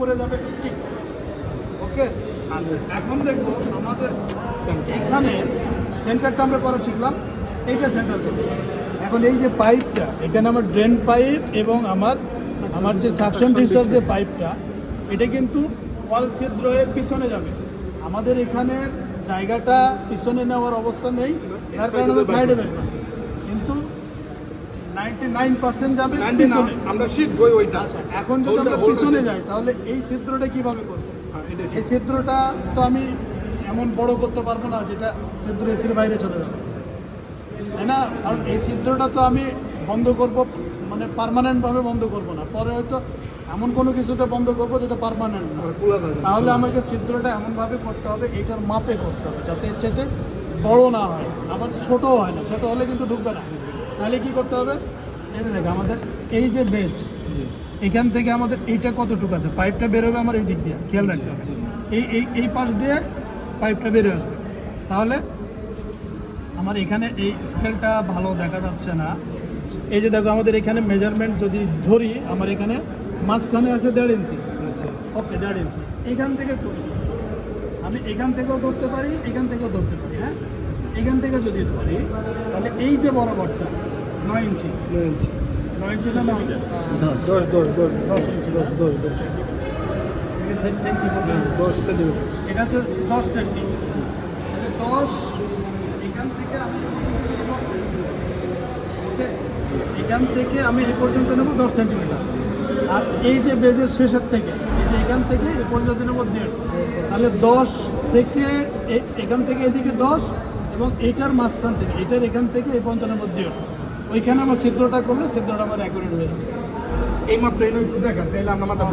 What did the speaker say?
করে যাবে ঠিক। ওকে? আচ্ছা। এখন দেখব আমাদের এখানে সেন্টারটা আমরা করা শিখলাম। এইটা সেন্টার করব। এখন এই যে পাইপটা এখানে আমার ড্রেন পাইপ এবং আমার আমার যে সাকশন ডিসচার্জ যে পাইপটা এটা কিন্তু ওয়াল ছিদ্র হয়ে পিছনে যাবে। আমাদের এখানের জায়গাটা পিছনে নেওয়ার অবস্থা নেই। তার কারণে সাইডে বের করছি কিন্তু নাইনটি নাইন পার্সেন্ট যাবে পিছনে। আমরা শিখবই ওইটা। আচ্ছা এখন যদি আমরা পিছনে যাই তাহলে এই ছিদ্রটা কীভাবে করব? হ্যাঁ, এই ছিদ্রটা তো আমি এমন বড় করতে পারব না যেটা ছিদ্র এসির বাইরে চলে যাবে। তাই না? কারণ এই ছিদ্রটা তো আমি বন্ধ করব মানে পার্মানেন্ট ভাবে বন্ধ করব না। পরে হয়তো এমন কোনো কিছুতে বন্ধ করব যেটা পারমানেন্ট না। তাহলে আমাকে ছিদ্রটা এমনভাবে করতে হবে এইটার মাপে করতে হবে যাতে এর চাইতে বড় না হয়। আবার ছোটও হয় না ছোট হলে কিন্তু ঢুকবে না। তাহলে কি করতে হবে? এই যে দেখ আমাদের এই যে বেজ এখান থেকে আমাদের এইটা কতটুকু আছে? পাইপটা বেরোবে আমার এই দিক দিয়ে খেয়াল রাখতে হবে। এই এই এই পাশ দিয়ে পাইপটা বেরোয় আসবে। তাহলে আমার এখানে এই স্কেলটা ভালো দেখা যাচ্ছে না। এই যে দেখো আমাদের এখানে মেজারমেন্ট যদি ধরি আমার এখানে মাঝখানে আছে দেড় ইঞ্চি আচ্ছা। ওকে দেড় ইঞ্চি এখান থেকে আমি এখান থেকেও ধরতে পারি এখান থেকেও ধরতে এখান থেকে যদি ধরি তাহলে এই যে বরাবরটা নয় ইঞ্চি। নয় ইঞ্চি। নয় ইঞ্চি না নয়? দশ। দশ দশ দশ। ইঞ্চি দশ দশ দশ। সেন্টিমিটার। দশ সেন্টিমিটার এটা হচ্ছে দশ দশ এখান থেকে আমি ওকে এখান থেকে আমি এই পর্যন্ত নেব দশ সেন্টিমিটার আর এই যে বেজের শেষের থেকে এই যে এখান থেকে এ পর্যন্ত নেব দেড়। তাহলে দশ থেকে এ- এখান থেকে এদিকে দশ এবং এইটার মাঝখান থেকে এটার এখান থেকে এই পঞ্চানের মধ্যে ওইখানে আমার ছিদ্রটা করলে ছিদ্রটা আমার অ্যাকুরেট হয়ে যাবে। এই মাত্র এই নয় দেখান তাহলে আমরা মাথা